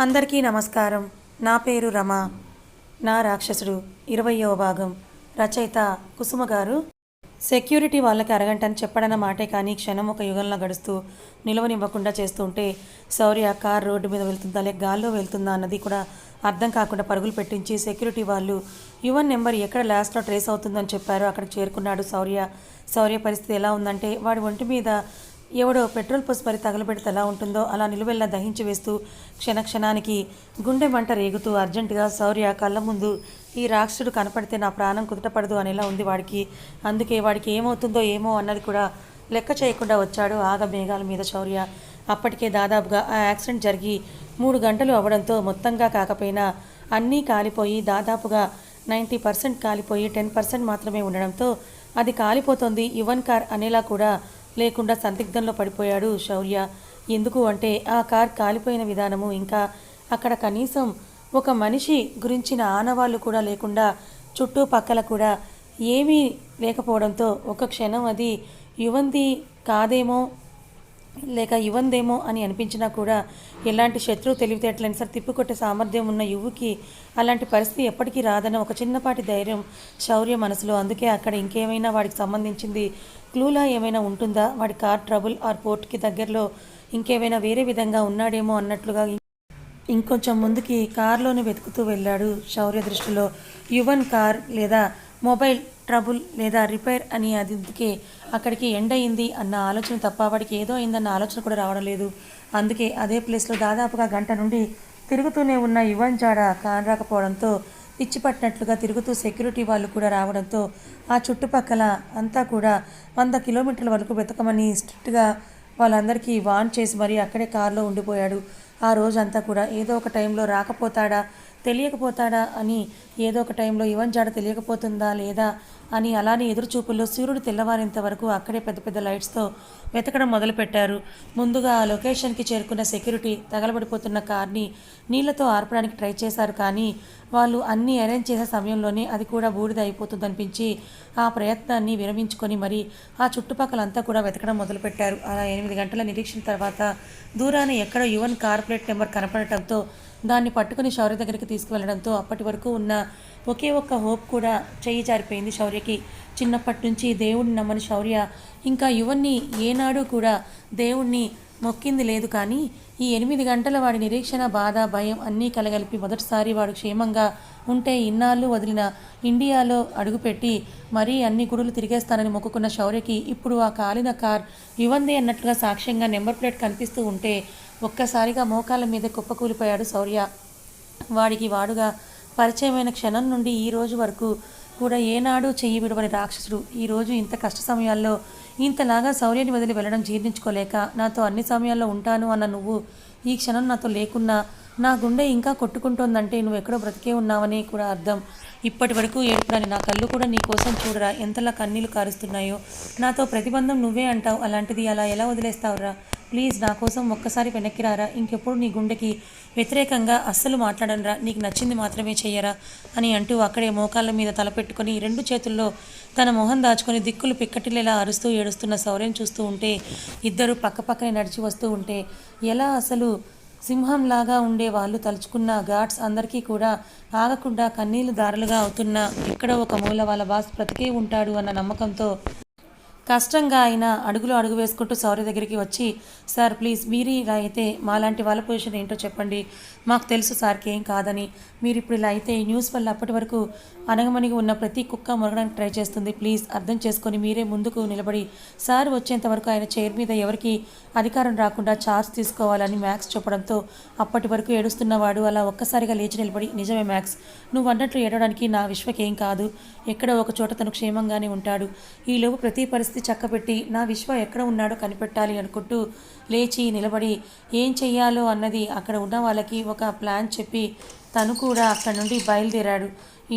అందరికీ నమస్కారం. నా పేరు రమ. నా రాక్షసుడు. ఇరవయో భాగం. రచయిత కుసుమ గారు. సెక్యూరిటీ వాళ్ళకి అరగంట అని చెప్పడన్న మాటే కానీ క్షణం ఒక యుగంలో గడుస్తూ నిలవనివ్వకుండా చేస్తుంటే శౌర్య కార్ రోడ్డు మీద వెళ్తుందా? లేక గాల్లో వెళ్తుందా? అన్నది కూడా అర్థం కాకుండా పరుగులు పెట్టించి సెక్యూరిటీ వాళ్ళు యువన్ నెంబర్ ఎక్కడ లాస్ట్లో ట్రేస్ అవుతుందని చెప్పారో అక్కడికి చేరుకున్నాడు శౌర్య. శౌర్య పరిస్థితి ఎలా ఉందంటే వాడి ఒంటి మీద ఎవడో పెట్రోల్ పోసి తగలబెడితే ఎలా ఉంటుందో అలా నిలువెల్లా దహించి వేస్తూ క్షణ క్షణానికి గుండె మంట రేగుతూ అర్జెంటుగా శౌర్య కళ్ళ ముందు ఈ రాక్షసుడు కనపడితే నా ప్రాణం కుదటపడదు అనేలా ఉంది వాడికి. అందుకే వాడికి ఏమవుతుందో ఏమో అన్నది కూడా లెక్క చేయకుండా వచ్చాడు ఆగ మేఘాల మీద శౌర్య. అప్పటికే దాదాపుగా ఆ యాక్సిడెంట్ జరిగి మూడు గంటలు అవ్వడంతో మొత్తంగా కాకపోయినా అన్నీ కాలిపోయి దాదాపుగా నైంటీ పర్సెంట్ కాలిపోయి టెన్ పర్సెంట్ మాత్రమే ఉండడంతో అది కాలిపోతుంది యువన్ కార్ అనేలా కూడా లేకుండా సందిగ్ధంలో పడిపోయాడు శౌర్య. ఎందుకు అంటే ఆ కార్ కాలిపోయిన విధానము ఇంకా అక్కడ కనీసం ఒక మనిషి గురించిన ఆనవాళ్ళు కూడా లేకుండా చుట్టుపక్కల కూడా ఏమీ లేకపోవడంతో ఒక క్షణం అది యువంతి కాదేమో లేక యువందేమో అని అనిపించినా కూడా ఎలాంటి శత్రువు తెలివితేటలైన సరే తిప్పికొట్టే సామర్థ్యం ఉన్న యువకి అలాంటి పరిస్థితి ఎప్పటికీ రాదన్న ఒక చిన్నపాటి ధైర్యం శౌర్య మనసులో. అందుకే అక్కడ ఇంకేమైనా వాడికి సంబంధించింది క్లూలా ఏమైనా ఉంటుందా? వాడి కార్ ట్రబుల్ ఆర్ పోర్ట్కి దగ్గరలో ఇంకేమైనా వేరే విధంగా ఉన్నాడేమో అన్నట్లుగా ఇంకొంచెం ముందుకి కారులోనే వెతుకుతూ వెళ్ళాడు శౌర్య దృష్టిలో. యువన్ కార్ లేదా మొబైల్ ట్రబుల్ లేదా రిపేర్ అని అది అందుకే అక్కడికి ఎండ్ అయింది అన్న ఆలోచన తప్ప వాడికి ఏదో అయిందన్న ఆలోచన కూడా రావడం లేదు. అందుకే అదే ప్లేస్లో దాదాపుగా గంట నుండి తిరుగుతూనే ఉన్న యువన్ జాడ కానరాకపోవడంతో రాకపోవడంతో పిచ్చిపట్టినట్లుగా తిరుగుతూ సెక్యూరిటీ వాళ్ళు కూడా రావడంతో ఆ చుట్టుపక్కల అంతా కూడా వంద కిలోమీటర్ల వరకు వెతకమని స్ట్రిక్ట్గా వాళ్ళందరికీ వాన్ చేసి మరీ అక్కడే కారులో ఉండిపోయాడు. ఆ రోజంతా కూడా ఏదో ఒక టైంలో రాకపోతాడా తెలియకపోతాడా అని ఏదో ఒక టైంలో యువన్ జాడ తెలియకపోతుందా లేదా అని అలానే ఎదురుచూపుల్లో సూర్యుడు తెల్లవారేంత వరకు అక్కడే పెద్ద పెద్ద లైట్స్తో వెతకడం మొదలుపెట్టారు. ముందుగా ఆ లొకేషన్కి చేరుకున్న సెక్యూరిటీ తగలబడిపోతున్న కార్ని నీళ్ళతో ఆర్పడానికి ట్రై చేశారు కానీ వాళ్ళు అన్నీ అరేంజ్ చేసే సమయంలోనే అది కూడా బూడిద అయిపోతుందనిపించి ఆ ప్రయత్నాన్ని విరమించుకొని మరి ఆ చుట్టుపక్కలంతా కూడా వెతకడం మొదలుపెట్టారు. అలా ఎనిమిది గంటల నిరీక్షణ తర్వాత దూరాన ఎక్కడో యువన్ కార్పొరేట్ నెంబర్ కనపడటంతో దాన్ని పట్టుకుని శౌర్య దగ్గరికి తీసుకువెళ్ళడంతో అప్పటి వరకు ఉన్న ఒకే ఒక్క హోప్ కూడా చేయి జారిపోయింది శౌర్యకి. చిన్నప్పటి నుంచి దేవుడిని నమ్మని శౌర్య ఇంకా యువన్ని ఏనాడు కూడా దేవుణ్ణి మొక్కింది లేదు కానీ ఈ ఎనిమిది గంటల వాడి నిరీక్షణ బాధ భయం అన్నీ కలగలిపి మొదటిసారి వాడు క్షేమంగా ఉంటే ఇన్నాళ్ళు వదిలిన ఇండియాలో అడుగుపెట్టి మరీ అన్ని గుడులు తిరిగేస్తానని మొక్కుకున్న శౌర్యకి ఇప్పుడు ఆ కాలిన కార్ యువందే అన్నట్లుగా సాక్ష్యంగా నెంబర్ ప్లేట్ కనిపిస్తూ ఉంటే ఒక్కసారిగా మోకాళ్ళ మీద కుప్పకూలిపోయాడు శౌర్య. వాడికి వాడుగా పరిచయమైన క్షణం నుండి ఈ రోజు వరకు కూడా ఏనాడు చెయ్యి విడవని రాక్షసుడు. ఈరోజు ఇంత కష్ట సమయాల్లో ఇంతలాగా శౌర్యని వదిలి వెళ్ళడం జీర్ణించుకోలేక నాతో అన్ని సమయాల్లో ఉంటాను అన్న నువ్వు ఈ క్షణం నాతో లేకున్నా నా గుండె ఇంకా కొట్టుకుంటోందంటే నువ్వు ఎక్కడో బ్రతికే ఉన్నావని కూడా అర్థం. ఇప్పటి వరకు ఏడుపురాని నా కళ్ళు కూడా నీ కోసం చూడరా ఎంతలా కన్నీళ్ళు కారుస్తున్నాయో. నాతో ప్రతిబంధం నువ్వే అంటావు అలాంటిది అలా ఎలా వదిలేస్తావురా? ప్లీజ్ నా కోసం ఒక్కసారి వెనక్కి రారా ఇంకెప్పుడు నీ గుండెకి వ్యతిరేకంగా అస్సలు మాట్లాడనరా నీకు నచ్చింది మాత్రమే చెయ్యరా అని అంటూ అక్కడే మోకాళ్ళ మీద తలపెట్టుకొని రెండు చేతుల్లో తన మొహం దాచుకొని దిక్కులు పిక్కటిల్లేలా అరుస్తూ ఏడుస్తున్న సౌర్యం చూస్తూ ఉంటే ఇద్దరు పక్కపక్కనే నడిచి వస్తూ ఉంటే ఎలా అసలు సింహంలాగా ఉండే వాళ్ళు తలుచుకున్న గాడ్స్ అందరికీ కూడా ఆగకుండా కన్నీళ్ళు దారులుగా అవుతున్న ఇక్కడ ఒక మూల వాళ్ళ బాస్ బ్రతికే ఉంటాడు అన్న నమ్మకంతో కష్టంగా అయినా అడుగులు అడుగు వేసుకుంటూ సౌర్య దగ్గరికి వచ్చి సార్ ప్లీజ్ మీరు ఇలా అయితే మాలాంటి వాళ్ళ పొజిషన్ ఏంటో చెప్పండి. మాకు తెలుసు సార్కి ఏం కాదని. మీరు ఇప్పుడు ఇలా అయితే న్యూస్ వల్ల అప్పటి వరకు అనగమనిగి ఉన్న ప్రతి కుక్క మురగడానికి ట్రై చేస్తుంది. ప్లీజ్ అర్థం చేసుకొని మీరే ముందుకు నిలబడి సార్ వచ్చేంత వరకు ఆయన చైర్ మీద ఎవరికి అధికారం రాకుండా ఛార్జ్ తీసుకోవాలని మ్యాక్స్ చెప్పడంతో అప్పటి వరకు ఏడుస్తున్నవాడు అలా ఒక్కసారిగా లేచి నిలబడి నిజమే మ్యాక్స్ నువ్వు అన్నట్లు ఏడవడానికి నా విశ్వకేం కాదు. ఎక్కడో ఒక చోట తను క్షేమంగానే ఉంటాడు. ఈలోపు ప్రతి పరిస్థితి చక్కబెట్టి నా విశ్వ ఎక్కడ ఉన్నాడో కనిపెట్టాలి అనుకుంటూ లేచి నిలబడి ఏం చెయ్యాలో? అన్నది అక్కడ ఉన్న వాళ్ళకి ఒక ప్లాన్ చెప్పి తను కూడా అక్కడి నుండి బయలుదేరాడు.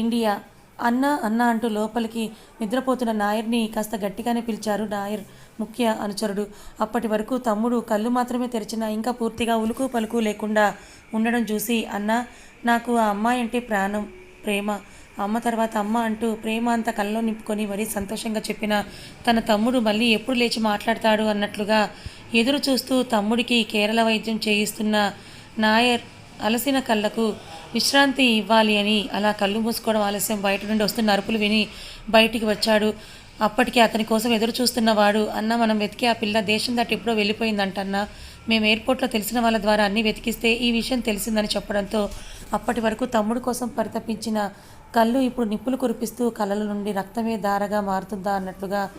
ఇండియా అన్న అన్న అంటూ లోపలికి నిద్రపోతున్న నాయర్ని కాస్త గట్టిగానే పిలిచారు నాయర్ ముఖ్య అనుచరుడు. అప్పటి వరకు తమ్ముడు కళ్ళు మాత్రమే తెరిచినా ఇంకా పూర్తిగా ఉలుకు పలుకు లేకుండా ఉండడం చూసి అన్న నాకు ఆ అమ్మాయి అంటే ప్రాణం ప్రేమ. అమ్మ తర్వాత అమ్మ అంటూ ప్రేమ అంతా కళ్ళలో నింపుకొని మరీ సంతోషంగా చెప్పిన తన తమ్ముడు మళ్ళీ ఎప్పుడు లేచి మాట్లాడతాడు అన్నట్లుగా ఎదురు చూస్తూ తమ్ముడికి కేరళ వైద్యం చేయిస్తున్న నాయర్ అలసిన కళ్ళకు విశ్రాంతి ఇవ్వాలి అని అలా కళ్ళు మూసుకోవడం ఆలస్యం. బయట నుండి వస్తున్న అరుపులు విని బయటికి వచ్చాడు. అప్పటికే అతని కోసం ఎదురు చూస్తున్నవాడు అన్న మనం వెతికి ఆ పిల్ల దేశం దాటి ఎప్పుడో వెళ్ళిపోయిందంటన్న మేము ఎయిర్పోర్ట్లో తెలిసిన వాళ్ళ ద్వారా అన్నీ వెతికిస్తే ఈ విషయం తెలిసిందని చెప్పడంతో అప్పటి వరకు తమ్ముడు కోసం పరితపించిన కళ్ళు ఇప్పుడు నిప్పులు కురిపిస్తూ కళ్ళల నుండి రక్తమే దారగా మారుతుందా అన్నట్లుగా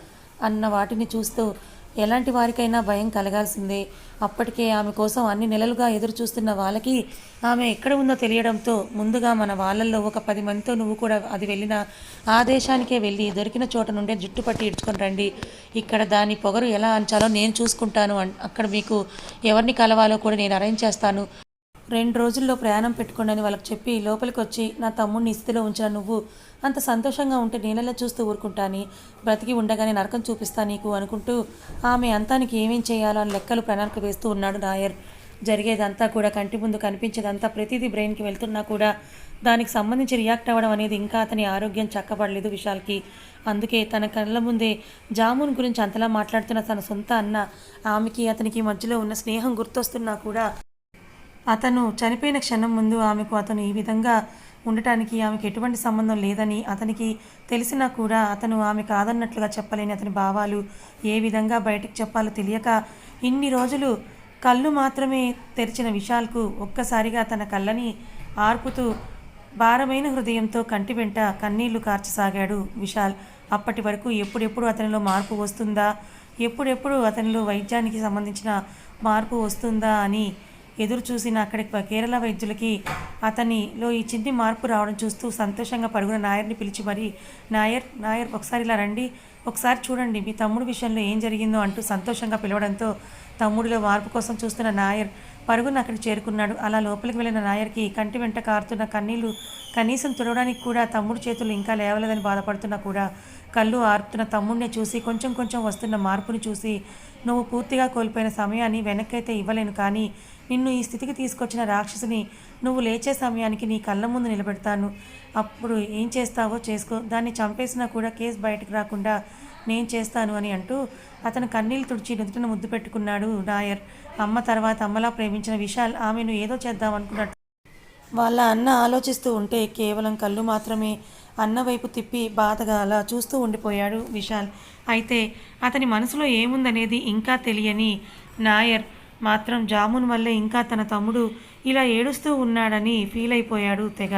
అన్న వాటిని చూస్తూ ఎలాంటి వారికైనా భయం కలగాల్సిందే. అప్పటికే ఆమె కోసం అన్ని నెలలుగా ఎదురు చూస్తున్న వాళ్ళకి ఆమె ఎక్కడ ఉందో తెలియడంతో ముందుగా మన వాళ్ళల్లో ఒక పది మందితో నువ్వు కూడా అది వెళ్ళిన ఆ దేశానికే వెళ్ళి దొరికిన చోట నుండే జుట్టు పట్టి ఇడ్చుకొని రండి. ఇక్కడ దాని పొగరు ఎలా అంచాలో నేను చూసుకుంటాను. అన్- అక్కడ మీకు ఎవరిని కలవాలో కూడా నేను అరేంజ్ చేస్తాను. రెండు రోజుల్లో ప్రయాణం పెట్టుకోండి వాళ్ళకి చెప్పి లోపలికి వచ్చి నా తమ్ముడిని స్థితిలో ఉంచిన నువ్వు? అంత సంతోషంగా ఉంటే నేనెలా చూస్తూ ఊరుకుంటాని? బ్రతికి ఉండగానే నరకం చూపిస్తా నీకు అనుకుంటూ ఆమె అంతానికి ఏమేం చేయాలో అని లెక్కలు ప్రణాళిక వేస్తూ ఉన్నాడు నాయర్ జరిగేదంతా కూడా కంటి ముందు కనిపించేదంతా ప్రతిదీ బ్రెయిన్కి వెళ్తున్నా కూడా దానికి సంబంధించి రియాక్ట్ అవ్వడం అనేది ఇంకా అతని ఆరోగ్యం చక్కబడలేదు విశాల్కి. అందుకే తన కళ్ళ ముందే జామున్ గురించి అంతలా మాట్లాడుతున్న తన సొంత అన్న ఆమెకి అతనికి మధ్యలో ఉన్న స్నేహం గుర్తొస్తున్నా కూడా అతను చనిపోయిన క్షణం ముందు ఆమెకు అతను ఈ విధంగా ఉండటానికి ఆమెకు ఎటువంటి సంబంధం లేదని అతనికి తెలిసినా కూడా అతను ఆమె కాదన్నట్లుగా చెప్పలేని అతని భావాలు ఏ విధంగా బయటకు చెప్పాలో తెలియక ఇన్ని రోజులు కళ్ళు మాత్రమే తెరిచిన విశాల్కు ఒక్కసారిగా తన కళ్ళని ఆర్పుతూ భారమైన హృదయంతో కంటి వెంట కన్నీళ్ళు కార్చసాగాడు విశాల్. అప్పటి వరకు ఎప్పుడెప్పుడు అతనిలో మార్పు వస్తుందా? ఎప్పుడెప్పుడు అతనిలో వైద్యానికి సంబంధించిన మార్పు వస్తుందా అని ఎదురు చూసిన అక్కడి కేరళ వైద్యులకి అతనిలో ఈ చిన్ని మార్పు రావడం చూస్తూ సంతోషంగా పరుగున నాయర్ని పిలిచి మరి నాయర్ నాయర్ ఒకసారి ఇలా రండి. ఒకసారి చూడండి మీ తమ్ముడు విషయంలో ఏం జరిగిందో అంటూ సంతోషంగా పిలవడంతో తమ్ముడిలో మార్పు కోసం చూస్తున్న నాయర్ పరుగున అక్కడికి చేరుకున్నాడు. అలా లోపలికి వెళ్ళిన నాయర్కి కంటి వెంట కారుతున్న కన్నీళ్ళు కనీసం తుడవడానికి కూడా తమ్ముడు చేతులు ఇంకా లేవలేదని బాధపడుతున్నా కూడా కళ్ళు ఆర్పుతున్న తమ్ముడిని చూసి కొంచెం కొంచెం వస్తున్న మార్పుని చూసి నువ్వు పూర్తిగా కోల్పోయిన సమయాన్ని వెనక్కైతే ఇవ్వలేను కానీ నిన్ను ఈ స్థితికి తీసుకొచ్చిన రాక్షసుని నువ్వు లేచే సమయానికి నీ కళ్ళ ముందు నిలబెడతాను. అప్పుడు ఏం చేస్తావో చేసుకో. దాన్ని చంపేసినా కూడా కేసు బయటకు రాకుండా నేను చేస్తాను అని అంటూ అతను కన్నీళ్ళు తుడిచి నుదుటను ముద్దు పెట్టుకున్నాడు నాయర్ అమ్మ తర్వాత అమ్మలా ప్రేమించిన విశాల్ ఆమెను ఏదో చేద్దాం అనుకున్నట్టు. వాళ్ళ అన్న ఆలోచిస్తూ ఉంటే కేవలం కళ్ళు మాత్రమే అన్న వైపు తిప్పి బాధగా అలా చూస్తూ ఉండిపోయాడు విశాల్. అయితే అతని మనసులో ఏముందనేది ఇంకా తెలియని నాయర్ మాత్రం జామున్ వల్లే ఇంకా తన తమ్ముడు ఇలా ఏడుస్తూ ఉన్నాడని ఫీల్ అయిపోయాడు తెగ.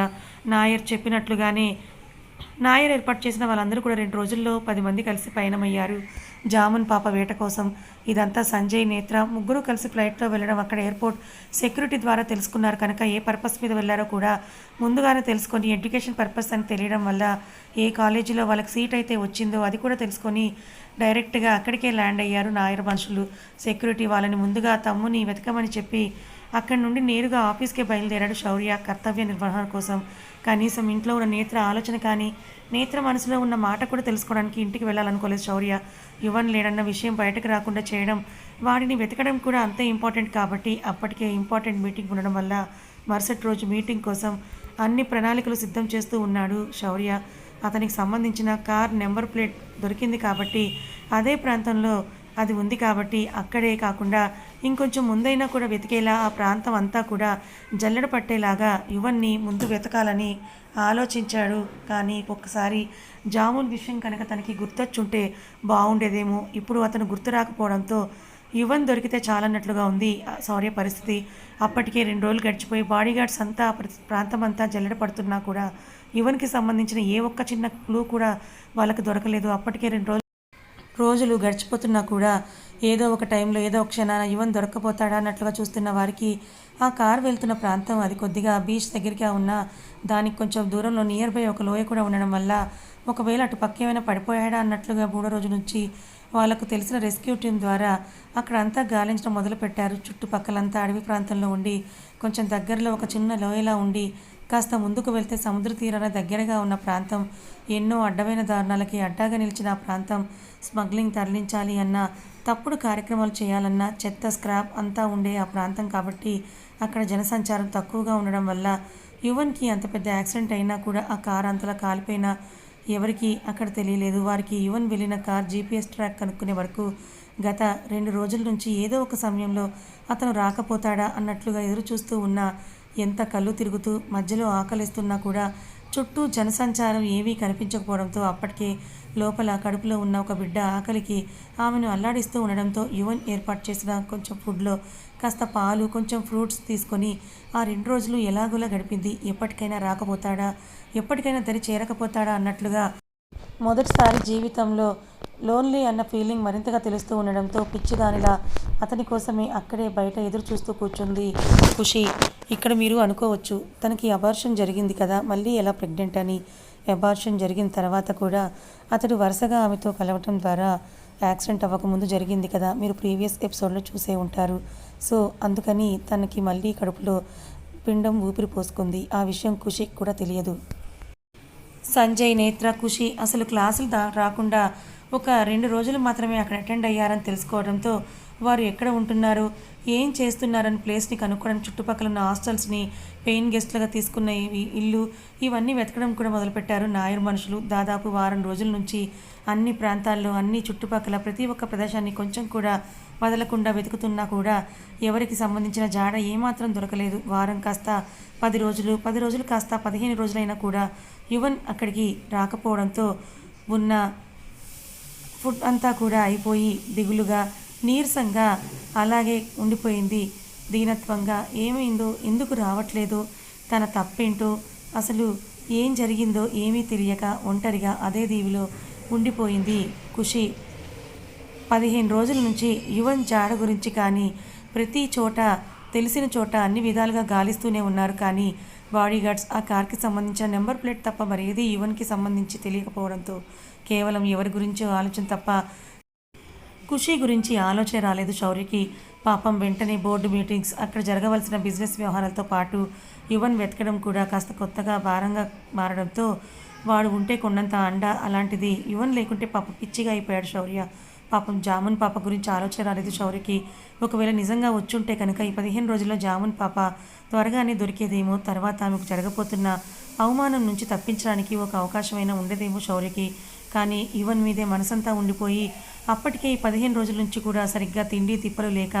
నాయర్ చెప్పినట్లుగానే నాయర్ ఏర్పాటు చేసిన వాళ్ళందరూ కూడా రెండు రోజుల్లో పది మంది కలిసి పయనమయ్యారు. జామున్ పాప వేట కోసం ఇదంతా సంజయ్ నేత్ర ముగ్గురు కలిసి ఫ్లైట్లో వెళ్ళడం అక్కడ ఎయిర్పోర్ట్ సెక్యూరిటీ ద్వారా తెలుసుకున్నారు కనుక ఏ పర్పస్ మీద వెళ్ళారో కూడా ముందుగానే తెలుసుకొని ఎడ్యుకేషన్ పర్పస్ అని తెలియడం వల్ల ఏ కాలేజీలో వాళ్ళకి సీట్ అయితే వచ్చిందో అది కూడా తెలుసుకొని డైరెక్ట్గా అక్కడికే ల్యాండ్ అయ్యారు నాయర్ మనుషులు. సెక్యూరిటీ వాళ్ళని ముందుగా తమ్ముని వెతకమని చెప్పి అక్కడి నుండి నేరుగా ఆఫీస్కే బయలుదేరాడు శౌర్య కర్తవ్య నిర్వహణ కోసం. కనీసం ఇంట్లో ఉన్న నేత్ర ఆలోచన కానీ నేత్ర మనసులో ఉన్న మాట కూడా తెలుసుకోవడానికి ఇంటికి వెళ్ళాలనుకోలేదు శౌర్య. యువన్ లేడన్న విషయం బయటకు రాకుండా చేయడం వాడిని వెతకడం కూడా అంతే ఇంపార్టెంట్ కాబట్టి అప్పటికే ఇంపార్టెంట్ మీటింగ్ ఉండడం వల్ల మరుసటి రోజు మీటింగ్ కోసం అన్ని ప్రణాళికలు సిద్ధం చేస్తూ ఉన్నాడు శౌర్య. అతనికి సంబంధించిన కార్ నెంబర్ ప్లేట్ దొరికింది కాబట్టి అదే ప్రాంతంలో అది ఉంది కాబట్టి అక్కడే కాకుండా ఇంకొంచెం ముందైనా కూడా వెతికేలా ఆ ప్రాంతం అంతా కూడా జల్లెడ పట్టేలాగా యువన్ని ముందు వెతకాలని ఆలోచించాడు. కానీ ఒక్కసారి జామున్ విషయం కనుక తనకి గుర్తొచ్చుంటే బాగుండేదేమో ఇప్పుడు అతను గుర్తు రాకపోవడంతో యువన్ దొరికితే చాలన్నట్లుగా ఉంది ఆ శౌర్య పరిస్థితి. అప్పటికే రెండు రోజులు గడిచిపోయి బాడీగార్డ్స్ అంతా ప్రాంతం అంతా జల్లెడ పడుతున్నా కూడా యువన్కి సంబంధించిన ఏ ఒక్క చిన్న క్లూ కూడా వాళ్ళకి దొరకలేదు. అప్పటికే రెండు రోజులు రోజులు గడిచిపోతున్నా కూడా ఏదో ఒక టైంలో ఏదో ఒక క్షణాన యువన్ దొరకపోతాడా అన్నట్లుగా చూస్తున్న వారికి ఆ కార్ వెళ్తున్న ప్రాంతం అది కొద్దిగా బీచ్ దగ్గరగా ఉన్న దానికి కొంచెం దూరంలో నియర్ బై ఒక లోయ కూడా ఉండడం వల్ల ఒకవేళ అటు పక్క ఏమైనా పడిపోయాడా అన్నట్లుగా మూడో రోజు నుంచి వాళ్ళకు తెలిసిన రెస్క్యూ టీం ద్వారా అక్కడ అంతా గాలించడం మొదలుపెట్టారు. చుట్టుపక్కలంతా అడవి ప్రాంతంలో ఉండి కొంచెం దగ్గరలో ఒక చిన్న లోయలా ఉండి కాస్త ముందుకు వెళ్తే సముద్ర తీరాన దగ్గరగా ఉన్న ప్రాంతం ఎన్నో అడ్డమైన దారుణాలకి అడ్డాగా నిలిచిన ఆ ప్రాంతం స్మగ్లింగ్ తరలించాలి అన్న తప్పుడు కార్యక్రమాలు చేయాలన్నా చెత్త స్క్రాప్ అంతా ఉండే ఆ ప్రాంతం కాబట్టి అక్కడ జనసంచారం తక్కువగా ఉండడం వల్ల యువన్కి అంత పెద్ద యాక్సిడెంట్ అయినా కూడా ఆ కారు అంతలా కాలిపోయినా ఎవరికి అక్కడ తెలియలేదు. వారికి యువన్ వెళ్ళిన కార్ జీపీఎస్ ట్రాక్ కనుక్కునే వరకు గత రెండు రోజుల నుంచి ఏదో ఒక సమయంలో అతను రాకపోతాడా అన్నట్లుగా ఎదురు చూస్తూ ఉన్నా ఎంత కళ్ళు తిరుగుతూ మధ్యలో ఆకలిస్తున్నా కూడా చుట్టూ జనసంచారం ఏమీ కనిపించకపోవడంతో అప్పటికే లోపల కడుపులో ఉన్న ఒక బిడ్డ ఆకలికి ఆమెను అల్లాడిస్తూ ఉండడంతో యువన్ ఏర్పాటు చేసిన కొంచెం ఫుడ్లో కాస్త పాలు కొంచెం ఫ్రూట్స్ తీసుకొని ఆ రెండు రోజులు ఎలాగోలా గడిపింది. ఎప్పటికైనా రాకపోతాడా? ఎప్పటికైనా దరి చేరకపోతాడా అన్నట్లుగా మొదటిసారి జీవితంలో లోన్లీ అన్న ఫీలింగ్ మరింతగా తెలుస్తూ ఉండడంతో పిచ్చిదానిలా అతని కోసమే అక్కడే బయట ఎదురు చూస్తూ కూర్చుంది ఖుషి. ఇక్కడ మీరు అనుకోవచ్చు తనకి అబార్షన్ జరిగింది కదా మళ్ళీ ఎలా ప్రెగ్నెంట్ అని. ఎబార్షన్ జరిగిన తర్వాత కూడా అతడు వరుసగా ఆమెతో కలవటం ద్వారా యాక్సిడెంట్ అవ్వకముందు జరిగింది కదా. మీరు ప్రీవియస్ ఎపిసోడ్లో చూసే ఉంటారు. సో అందుకని తనకి మళ్ళీ కడుపులో పిండం ఊపిరి పోసుకుంది. ఆ విషయం ఖుషికి కూడా తెలియదు. సంజయ్ నేత్ర ఖుషి అసలు క్లాసులు రాకుండా ఒక రెండు రోజులు మాత్రమే అక్కడ అటెండ్ అయ్యారని తెలుసుకోవడంతో వారు ఎక్కడ ఉంటున్నారు? ఏం చేస్తున్నారని ప్లేస్ని కనుక్కోవడం చుట్టుపక్కల ఉన్న హాస్టల్స్ని పెయిన్ గెస్ట్లుగా తీసుకున్న ఇవి ఇల్లు ఇవన్నీ వెతకడం కూడా మొదలుపెట్టారు నాయర్ మనుషులు. దాదాపు వారం రోజుల నుంచి అన్ని ప్రాంతాల్లో అన్ని చుట్టుపక్కల ప్రతి ఒక్క ప్రదేశాన్ని కొంచెం కూడా వదలకుండా వెతుకుతున్నా కూడా ఎవరికి సంబంధించిన జాడ ఏమాత్రం దొరకలేదు. వారం కాస్త పది రోజులు పది రోజులు కాస్త పదిహేను రోజులైనా కూడా యువన్ అక్కడికి రాకపోవడంతో ఉన్న ఫుడ్ అంతా కూడా అయిపోయి దిగులుగా నీరసంగా అలాగే ఉండిపోయింది. దీనత్వంగా ఏమైందో ఎందుకు రావట్లేదు తన తప్పేంటో అసలు ఏం జరిగిందో ఏమీ తెలియక ఒంటరిగా అదే దీవిలో ఉండిపోయింది ఖుషి. పదిహేను రోజుల నుంచి యువన్ జాడ గురించి కానీ ప్రతి చోట తెలిసిన చోట అన్ని విధాలుగా గాలిస్తూనే ఉన్నారు. కానీ బాడీగార్డ్స్ ఆ కార్కి సంబంధించిన నెంబర్ ప్లేట్ తప్ప మరేది యువన్కి సంబంధించి తెలియకపోవడంతో కేవలం ఎవరి గురించో ఆలోచన తప్ప ఖుషి గురించి ఆలోచన రాలేదు శౌర్యకి. పాపం వెంటనే బోర్డు మీటింగ్స్ అక్కడ జరగవలసిన బిజినెస్ వ్యవహారాలతో పాటు యువన్ వెతకడం కూడా కాస్త కొత్తగా భారంగా మారడంతో వాడు ఉంటే కొండంత అండ అలాంటిది. యువన్ లేకుంటే పాప పిచ్చిగా అయిపోయాడు శౌర్య. పాపం జామున్ పాప గురించి ఆలోచన రాలేదు శౌర్యకి. ఒకవేళ నిజంగా వచ్చుంటే కనుక ఈ పదిహేను రోజుల్లో జామున్ పాప త్వరగానే దొరికేదేమో తర్వాత ఆమెకు జరగబోతున్న అవమానం నుంచి తప్పించడానికి ఒక అవకాశమైనా ఉండేదేమో శౌర్యకి. కానీ ఈవెన్ మీదే మనసంతా ఉండిపోయి అప్పటికే ఈ పదిహేను రోజుల నుంచి కూడా సరిగ్గా తిండి తిప్పలు లేక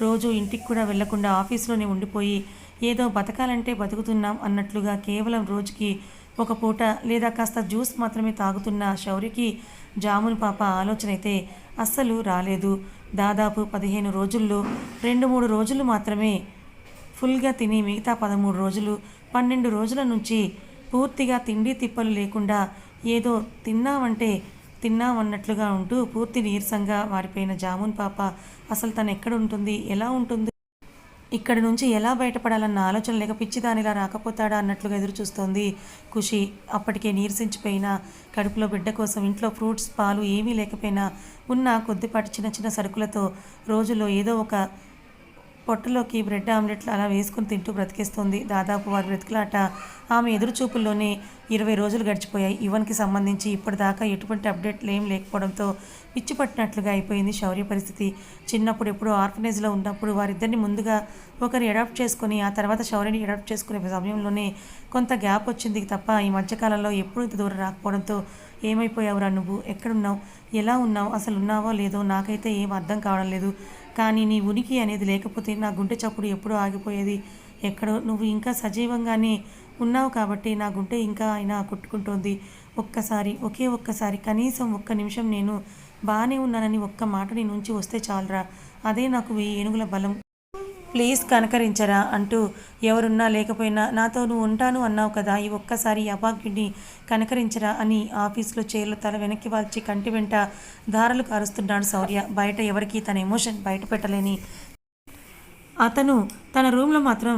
రోజు ఇంటికి కూడా వెళ్ళకుండా ఆఫీస్లోనే ఉండిపోయి ఏదో బతకాలంటే బతుకుతున్నాం అన్నట్లుగా కేవలం రోజుకి ఒక పూట లేదా కాస్త జ్యూస్ మాత్రమే తాగుతున్న శౌర్యకి జామున్ పాప ఆలోచన అయితే అస్సలు రాలేదు. దాదాపు పదిహేను రోజుల్లో రెండు మూడు రోజులు మాత్రమే ఫుల్గా తిని మిగతా పదమూడు రోజులు పన్నెండు రోజుల నుంచి పూర్తిగా తిండి తిప్పలు లేకుండా ఏదో తిన్నామంటే తిన్నామన్నట్లుగా ఉంటూ పూర్తి నీరసంగా మారిపోయిన జామున్ పాప అసలు తను ఎక్కడ ఉంటుంది ఎలా ఉంటుంది? ఇక్కడ నుంచి ఎలా బయటపడాలన్న ఆలోచన లేక పిచ్చిదానిలా రాకపోతాడా అన్నట్లుగా ఎదురు చూస్తోంది ఖుషి. అప్పటికే నీరసించిపోయిన కడుపులో బిడ్డ కోసం ఇంట్లో ఫ్రూట్స్ పాలు ఏమీ లేకపోయినా ఉన్న కొద్దిపాటి చిన్న చిన్న సరుకులతో రోజులో ఏదో ఒక పొట్టలోకి బ్రెడ్ ఆమ్లెట్లు అలా వేసుకుని తింటూ బ్రతికేస్తుంది. దాదాపు వారి బ్రతికలాట ఆమె ఎదురు చూపుల్లోనే ఇరవై రోజులు గడిచిపోయాయి. యువన్కి సంబంధించి ఇప్పటిదాకా ఎటువంటి అప్డేట్లు ఏం లేకపోవడంతో పిచ్చి పట్టినట్లుగా అయిపోయింది శౌర్య పరిస్థితి. చిన్నప్పుడు ఎప్పుడో ఆర్ఫనేజ్లో ఉన్నప్పుడు వారిద్దరిని ముందుగా ఒకరిని అడాప్ట్ చేసుకుని ఆ తర్వాత శౌర్యని అడాప్ట్ చేసుకునే సమయంలోనే కొంత గ్యాప్ వచ్చింది తప్ప ఈ మధ్యకాలంలో ఎప్పుడు ఇంత దూరం రాకపోవడంతో ఏమైపోయావురా నువ్వు? ఎక్కడున్నావు? ఎలా ఉన్నావు? అసలు ఉన్నావో లేదో నాకైతే ఏం అర్థం కావడం లేదు. కానీ నీ ఉనికి అనేది లేకపోతే నా గుండె చప్పుడు ఎప్పుడూ ఆగిపోయేది. ఎక్కడో నువ్వు ఇంకా సజీవంగానే ఉన్నావు కాబట్టి నా గుండె ఇంకా అయినా కొట్టుకుంటోంది. ఒక్కసారి ఒకే ఒక్కసారి కనీసం ఒక్క నిమిషం నేను బాగానే ఉన్నానని ఒక్క మాట నీ నుంచి వస్తే చాలరా. అదే నాకు వెయ్యి ఏనుగుల బలం. ప్లీజ్ కనకరించరా అంటూ ఎవరున్నా లేకపోయినా నాతో నువ్వు ఉంటాను అన్నావు కదా ఈ ఒక్కసారి అభాగ్యుడిని కనకరించరా అని ఆఫీస్లో చైర్లో తల వెనక్కి వాల్చి కంటి వెంట ధారలు కారుస్తున్నాడు శౌర్య. బయట ఎవరికీ తన ఎమోషన్ బయట పెట్టలేని అతను తన రూమ్లో మాత్రం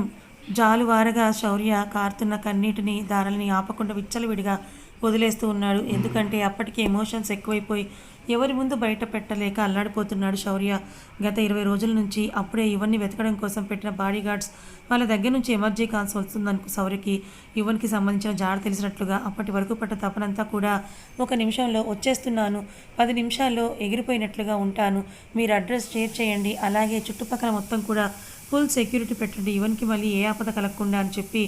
జాలువారగా శౌర్య కారుతున్న కన్నీటిని దారాలని ఆపకుండా విచ్చలవిడిగా వదిలేస్తూ ఉన్నాడు. ఎందుకంటే అప్పటికే ఎమోషన్స్ ఎక్కువైపోయి ఎవరి ముందు బయట పెట్టలేక అల్లాడిపోతున్నాడు శౌర్య. గత ఇరవై రోజుల నుంచి అప్పుడే ఇవన్నీ వెతకడం కోసం పెట్టిన బాడీ గార్డ్స్ వాళ్ళ దగ్గర నుంచి ఎమర్జీ కాల్స్ వస్తుందనుకో శౌర్యకి యువన్కి సంబంధించిన జాడ తెలిసినట్లుగా అప్పటి వరకు పట్ట తపనంతా కూడా ఒక నిమిషంలో వచ్చేస్తున్నాను. పది నిమిషాల్లో ఎగిరిపోయినట్లుగా ఉంటాను. మీరు అడ్రస్ షేర్ చేయండి. అలాగే చుట్టుపక్కల మొత్తం కూడా ఫుల్ సెక్యూరిటీ పెట్టండి. ఇవన్కి మళ్ళీ ఏ ఆపద కలగకుండా అని చెప్పి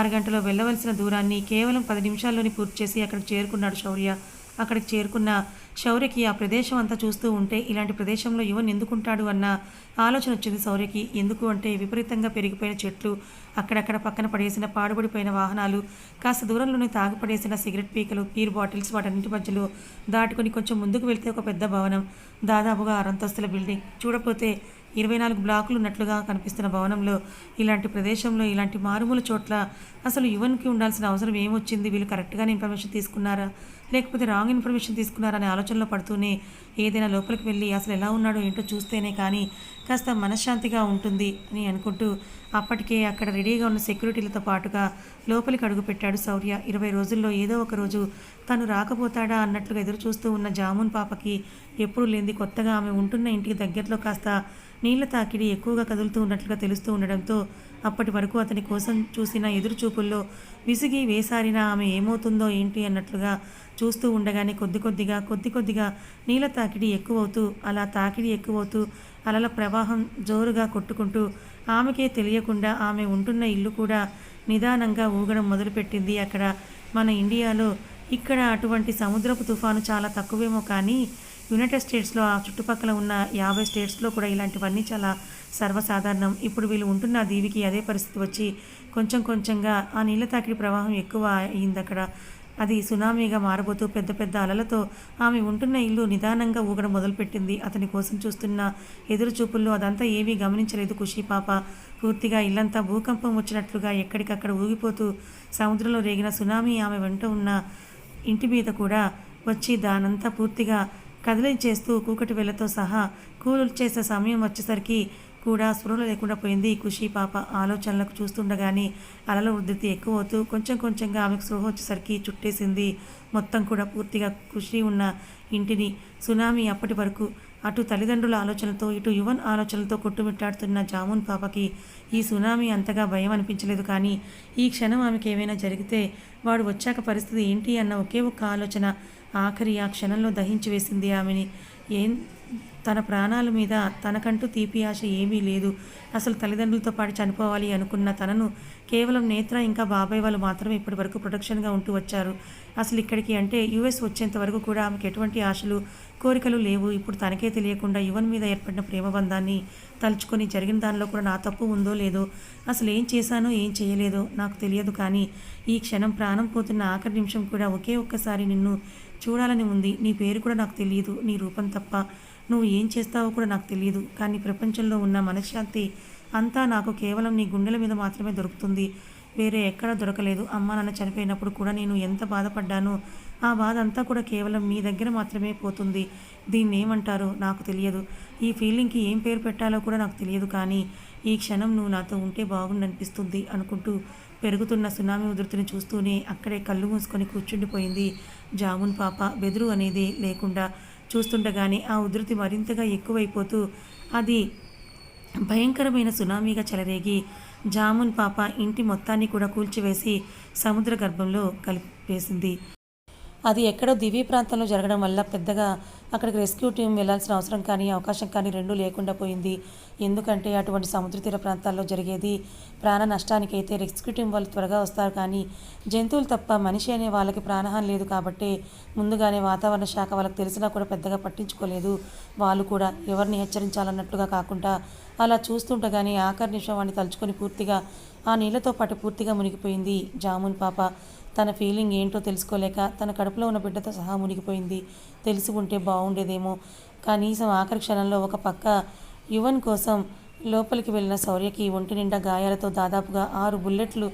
అరగంటలో వెళ్ళవలసిన దూరాన్ని కేవలం పది నిమిషాల్లోనే పూర్తి చేసి అక్కడికి చేరుకున్నాడు శౌర్య. అక్కడికి చేరుకున్న శౌర్యకి ఆ ప్రదేశం అంతా చూస్తూ ఉంటే ఇలాంటి ప్రదేశంలో యువన్ ఎందుకుంటాడు అన్న ఆలోచన వచ్చింది శౌర్యకి. ఎందుకు అంటే విపరీతంగా పెరిగిపోయిన చెట్లు అక్కడక్కడ పక్కన పడేసిన పాడుబడిపోయిన వాహనాలు కాస్త దూరంలోనే తాగుపడేసిన సిగరెట్ పీకలు పీర్ బాటిల్స్ వాటన్నింటి మధ్యలో దాటుకొని కొంచెం ముందుకు వెళ్తే ఒక పెద్ద భవనం దాదాపుగా ఆరంతస్తుల బిల్డింగ్ చూడపోతే ఇరవై నాలుగు బ్లాకులు ఉన్నట్లుగా కనిపిస్తున్న భవనంలో ఇలాంటి ప్రదేశంలో ఇలాంటి మారుమూల చోట్ల అసలు యువన్కి ఉండాల్సిన అవసరం ఏమొచ్చింది? వీళ్ళు కరెక్ట్గానే ఇన్ఫర్మేషన్ తీసుకున్నారా? లేకపోతే రాంగ్ ఇన్ఫర్మేషన్ తీసుకున్నారా అనే ఆలోచనలో పడుతూనే ఏదైనా లోపలికి వెళ్ళి అసలు ఎలా ఉన్నాడో ఏంటో చూస్తేనే కానీ కాస్త మనశ్శాంతిగా ఉంటుంది అని అనుకుంటూ అప్పటికే అక్కడ రెడీగా ఉన్న సెక్యూరిటీలతో పాటుగా లోపలికి అడుగుపెట్టాడు శౌర్య. ఇరవై రోజుల్లో ఏదో ఒక రోజు తను రాకపోతాడా అన్నట్లుగా ఎదురు చూస్తూ ఉన్న జామున్ పాపకి ఎప్పుడు లేనిది కొత్తగా ఆమె ఉంటున్న ఇంటికి దగ్గరలో కాస్త నీళ్ళ తాకిడి ఎక్కువగా కదులుతూ ఉన్నట్లుగా తెలుస్తూ ఉండడంతో అప్పటి వరకు అతని కోసం చూసిన ఎదురుచూపుల్లో విసిగి వేసారిన ఆమె ఏమవుతుందో ఏంటి అన్నట్లుగా చూస్తూ ఉండగానే కొద్ది కొద్దిగా కొద్ది కొద్దిగా నీళ్ళ తాకిడి ఎక్కువవుతూ అలా తాకిడి ఎక్కువవుతూ అలల ప్రవాహం జోరుగా కొట్టుకుంటూ ఆమెకే తెలియకుండా ఆమె ఉంటున్న ఇల్లు కూడా నిదానంగా ఊగడం మొదలుపెట్టింది. అక్కడ మన ఇండియాలో ఇక్కడ అటువంటి సముద్రపు తుఫాను చాలా తక్కువేమో కానీ యునైటెడ్ స్టేట్స్లో ఆ చుట్టుపక్కల ఉన్న యాభై స్టేట్స్లో కూడా ఇలాంటివన్నీ చాలా సర్వసాధారణం. ఇప్పుడు వీళ్ళు ఉంటున్న దీవికి అదే పరిస్థితి వచ్చి కొంచెం కొంచెంగా ఆ నీళ్ళ తాకిడి ప్రవాహం ఎక్కువ అయింది అక్కడ అది సునామీగా మారబోతూ పెద్ద పెద్ద అలలతో ఆమె ఉంటున్న ఇల్లు నిదానంగా ఊగడం మొదలుపెట్టింది. అతని కోసం చూస్తున్న ఎదురు చూపుల్లో అదంతా ఏమీ గమనించలేదు ఖుషి పాప. పూర్తిగా ఇల్లంతా భూకంపం వచ్చినట్లుగా ఎక్కడికక్కడ ఊగిపోతూ సముద్రంలో రేగిన సునామీ ఆమె వెంట ఉన్న ఇంటి మీద కూడా వచ్చి దానంతా పూర్తిగా కదిలించేస్తూ కూకటి వేళ్ళతో సహా కూలు చేసే సమయం వచ్చేసరికి కూడా స్పృహ లేకుండా పోయింది. ఖుషి పాప ఆలోచనలకు చూస్తుండగానే అలల ఉధృతి ఎక్కువ అవుతూ కొంచెం కొంచెంగా ఆమెకు స్పృహ వచ్చేసరికి చుట్టేసింది. మొత్తం కూడా పూర్తిగా ఖుషి ఉన్న ఇంటిని సునామీ అప్పటి వరకు అటు తల్లిదండ్రుల ఆలోచనలతో ఇటు యువన్ ఆలోచనలతో కొట్టుమిట్టాడుతున్న జామున్ పాపకి ఈ సునామీ అంతగా భయం అనిపించలేదు. కానీ ఈ క్షణం ఆమెకి ఏమైనా జరిగితే వాడు వచ్చాక పరిస్థితి ఏంటి అన్న ఒకే ఒక్క ఆలోచన ఆఖరి ఆ క్షణంలో దహించి వేసింది ఆమెని. ఏం తన ప్రాణాల మీద తనకంటూ తీపి ఆశ ఏమీ లేదు. అసలు తల్లిదండ్రులతో పాటు చనిపోవాలి అనుకున్న తనను కేవలం నేత్ర ఇంకా బాబాయ్ వాళ్ళు మాత్రమే ఇప్పటి వరకు ప్రొడక్షన్గా ఉంటూ వచ్చారు. అసలు ఇక్కడికి అంటే యూఎస్ వచ్చేంత వరకు కూడా ఆమెకు ఎటువంటి ఆశలు కోరికలు లేవు. ఇప్పుడు తనకే తెలియకుండా యువన్ మీద ఏర్పడిన ప్రేమ బంధాన్ని తలుచుకొని జరిగిన దానిలో కూడా నా తప్పు ఉందో లేదో అసలు ఏం చేశానో ఏం చేయలేదో నాకు తెలియదు కానీ ఈ క్షణం ప్రాణం పోతున్న ఆఖరి నిమిషం కూడా ఒకే ఒక్కసారి నిన్ను చూడాలని ఉంది. నీ పేరు కూడా నాకు తెలియదు నీ రూపం తప్ప నువ్వు ఏం చేస్తావో కూడా నాకు తెలియదు కానీ ప్రపంచంలో ఉన్న మనశ్శాంతి అంతా నాకు కేవలం నీ గుండెల మీద మాత్రమే దొరుకుతుంది. వేరే ఎక్కడా దొరకలేదు. అమ్మ నాన్న చనిపోయినప్పుడు కూడా నేను ఎంత బాధపడ్డానో ఆ బాధ అంతా కూడా కేవలం మీ దగ్గర మాత్రమే పోతుంది. దీన్ని ఏమంటారో నాకు తెలియదు. ఈ ఫీలింగ్కి ఏం పేరు పెట్టాలో కూడా నాకు తెలియదు. కానీ ఈ క్షణం నువ్వు నాతో ఉంటే బాగుండనిపిస్తుంది అనుకుంటూ పెరుగుతున్న సునామీ ఉధృతిని చూస్తూనే అక్కడే కళ్ళు మూసుకొని కూర్చుండిపోయింది. జామున్ పాప బెదురు అనేది లేకుండా చూస్తుండగానే ఆ ఉధృతి మరింతగా ఎక్కువైపోతూ అది భయంకరమైన సునామీగా చెలరేగి జామున్ పాప ఇంటి మొత్తాన్ని కూడా కూల్చివేసి సముద్ర గర్భంలో కలిపేసింది. అది ఎక్కడో దివీ ప్రాంతంలో జరగడం వల్ల పెద్దగా అక్కడికి రెస్క్యూ టీం వెళ్ళాల్సిన అవసరం కానీ అవకాశం కానీ రెండూ లేకుండా పోయింది. ఎందుకంటే అటువంటి సముద్ర తీర ప్రాంతాల్లో జరిగేది ప్రాణ నష్టానికి అయితే రెస్క్యూ టీం వాళ్ళు త్వరగా వస్తారు కానీ జంతువులు తప్ప మనిషి అనే వాళ్ళకి ప్రాణహాని లేదు కాబట్టి ముందుగానే వాతావరణ శాఖ వాళ్ళకి తెలిసినా కూడా పెద్దగా పట్టించుకోలేదు. వాళ్ళు కూడా ఎవరిని హెచ్చరించాలన్నట్టుగా కాకుండా అలా చూస్తుండగానే ఆఖరి నిమిషం వాడిని తలుచుకొని పూర్తిగా ఆ నీళ్ళతో పాటు పూర్తిగా మునిగిపోయింది. జామున్ పాప తన ఫీలింగ్ ఏంటో తెలుసుకోలేక తన కడుపులో ఉన్న బిడ్డతో సహా మునిగిపోయింది. తెలిసి ఉంటే బాగుండేదేమో కనీసం ఆఖరి క్షణంలో ఒక పక్క యువన్ కోసం లోపలికి వెళ్ళిన శౌర్యకి ఒంటి నిండా గాయాలతో దాదాపుగా ఆరు బుల్లెట్లు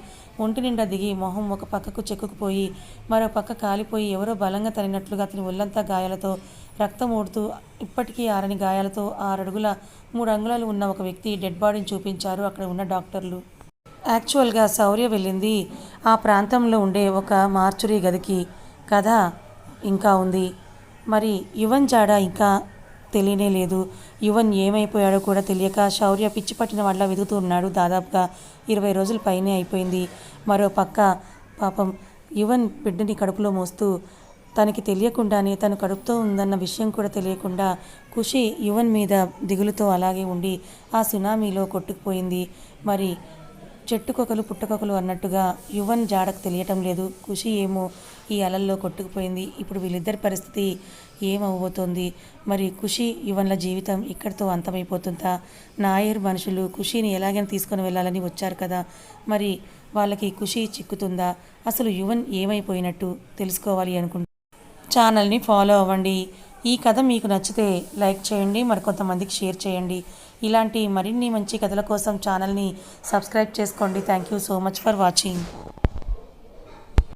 ఒంటి నిండా దిగి మొహం ఒక పక్కకు చెక్కుకుపోయి మరో పక్క కాలిపోయి ఎవరో బలంగా తనినట్లుగా అతని ఒళ్ళంతా గాయాలతో రక్తం ఓడుతూ ఇప్పటికీ ఆరని గాయాలతో ఆరడుగుల మూడు అంగుళాలు ఉన్న ఒక వ్యక్తి డెడ్ బాడీని చూపించారు. అక్కడ ఉన్న డాక్టర్లు యాక్చువల్గా శౌర్య వెళ్ళింది. ఆ ప్రాంతంలో ఉండే ఒక మార్చురీ గదికి కథ ఇంకా ఉంది. మరి యువన్ జాడ ఇంకా తెలియనే లేదు. యువన్ ఏమైపోయాడో కూడా తెలియక శౌర్య పిచ్చి పట్టిన వాళ్ళ వెతుకుతూ ఉన్నాడు. దాదాపుగా ఇరవై రోజుల పైనే అయిపోయింది. మరో పక్క పాపం యువన్ బిడ్డని కడుపులో మోస్తూ తనకి తెలియకుండానే తను కడుపుతో ఉందన్న విషయం కూడా తెలియకుండా ఖుషి యువన్ మీద దిగులుతో అలాగే ఉండి ఆ సునామీలో కొట్టుకుపోయింది. మరి చెట్టుకొకలు పుట్టకొకలు అన్నట్టుగా యువన్ జాడకు తెలియటం లేదు. ఖుషి ఏమో ఈ అలల్లో కొట్టుకుపోయింది. ఇప్పుడు వీళ్ళిద్దరి పరిస్థితి ఏమవబోతోంది మరి ఖుషి యువన్ల జీవితం ఇక్కడితో అంతమైపోతుందా? నాయర్ మనుషులు ఖుషిని ఎలాగైనా తీసుకొని వెళ్ళాలని వచ్చారు కదా. మరి వాళ్ళకి ఖుషి చిక్కుతుందా? అసలు యువన్ ఏమైపోయినట్టు తెలుసుకోవాలి అనుకుంటున్నాను ఛానల్ని ఫాలో అవ్వండి. ఈ కథ మీకు నచ్చితే లైక్ చేయండి మరికొంతమందికి షేర్ చేయండి. ఇలాంటి మరిన్ని మంచి కథల కోసం ఛానల్ని సబ్స్క్రైబ్ చేసుకోండి. Thank you so much for watching